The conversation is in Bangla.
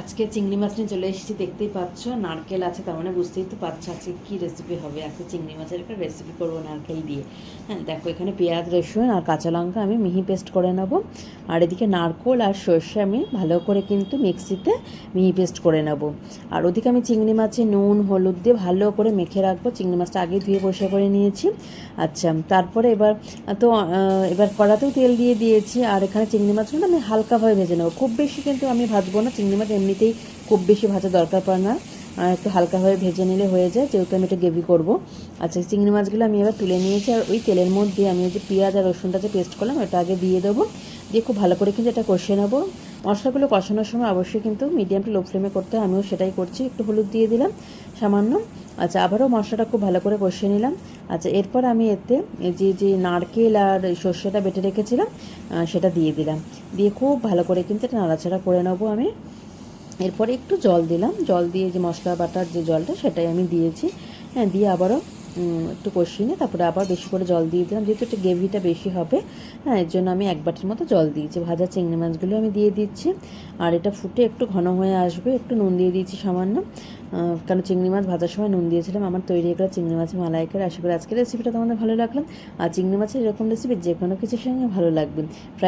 আজকে চিংড়ি মাছ নিয়ে চলে এসেছি, দেখতেই পাচ্ছ। নারকেল আছে, তার মানে বুঝতেই তো পারছ আজকে কী রেসিপি হবে। আজকে চিংড়ি মাছের একটা রেসিপি করব নারকেল দিয়ে। হ্যাঁ দেখো, এখানে পেঁয়াজ, রসুন আর কাঁচা লঙ্কা আমি মিহি পেস্ট করে নেব। আর এদিকে নারকোল আর সর্ষে আমি ভালো করে কিন্তু মিক্সিতে মিহি পেস্ট করে নেব। আর ওদিকে আমি চিংড়ি মাছে নুন, হলুদ দিয়ে ভালো করে মেখে রাখব। চিংড়ি মাছটা আগে ধুয়ে পরিষ্কার করে নিয়েছি। আচ্ছা তারপরে এবার, তো এবার কড়াতেও তেল দিয়ে দিয়েছি। আর এখানে চিংড়ি মাছগুলো আমি হালকাভাবে ভেজে নেব। খুব বেশি কিন্তু আমি ভাজবো না। চিংড়ি মাছ এমনিতেই খুব বেশি ভাজা দরকার পড়ে না। একটু হালকাভাবে ভেজে নিলে হয়ে যায়, যেহেতু আমি এটা গ্রেভি করব। আচ্ছা চিংড়ি মাছগুলো আমি এবার তুলে নিয়েছি, আর ওই তেলের মধ্যে আমি যে পেঁয়াজ আর রসুনটা যে পেস্ট করলাম, ওটা আগে দিয়ে দেবো। দিয়ে খুব ভালো করে কিন্তু এটা কষিয়ে নেব। মশলাগুলো কষানোর সময় অবশ্যই কিন্তু মিডিয়াম টু লো ফ্লেমে করতে হয়, আমিও সেটাই করছি। একটু হলুদ দিয়ে দিলাম, সামান্য। আচ্ছা আবারও মশলাটা খুব ভালো করে কষিয়ে নিলাম। আচ্ছা এরপর আমি এতে যে যে নারকেল আর সর্ষেটা বেটে রেখেছিলাম সেটা দিয়ে দিলাম। দিয়ে খুব ভালো করে কিন্তু এটা নাড়াচাড়া করে নেব আমি। এরপরে একটু জল দিলাম। জল দিয়ে যে মশলা বাটার যে জলটা, সেটাই আমি দিয়েছি। হ্যাঁ দিয়ে আবারও একটু কষিয়ে নিয়ে তারপরে আবার বেশি করে জল দিয়ে দিলাম। যেহেতু একটু গ্রেভিটা বেশি হবে হ্যাঁ এর জন্য আমি এক বাটির মতো জল দিয়েছি। ভাজা চিংড়ি মাছগুলো আমি দিয়ে দিচ্ছি। আর এটা ফুটে একটু ঘন হয়ে আসবে, একটু নুন দিয়ে দিয়েছি সামান্য। কারণ চিংড়ি মাছ ভাজার সময় নুন দিয়েছিলাম। আমার তৈরি গেলো চিংড়ি মাছের মালাইকার। আশা করি আজকের রেসিপিটা তোমাদের ভালো লাগল। আর চিংড়ি মাছের এরকম রেসিপি যে কোনো কিছুর সঙ্গে ভালো লাগবে। ফ্রাই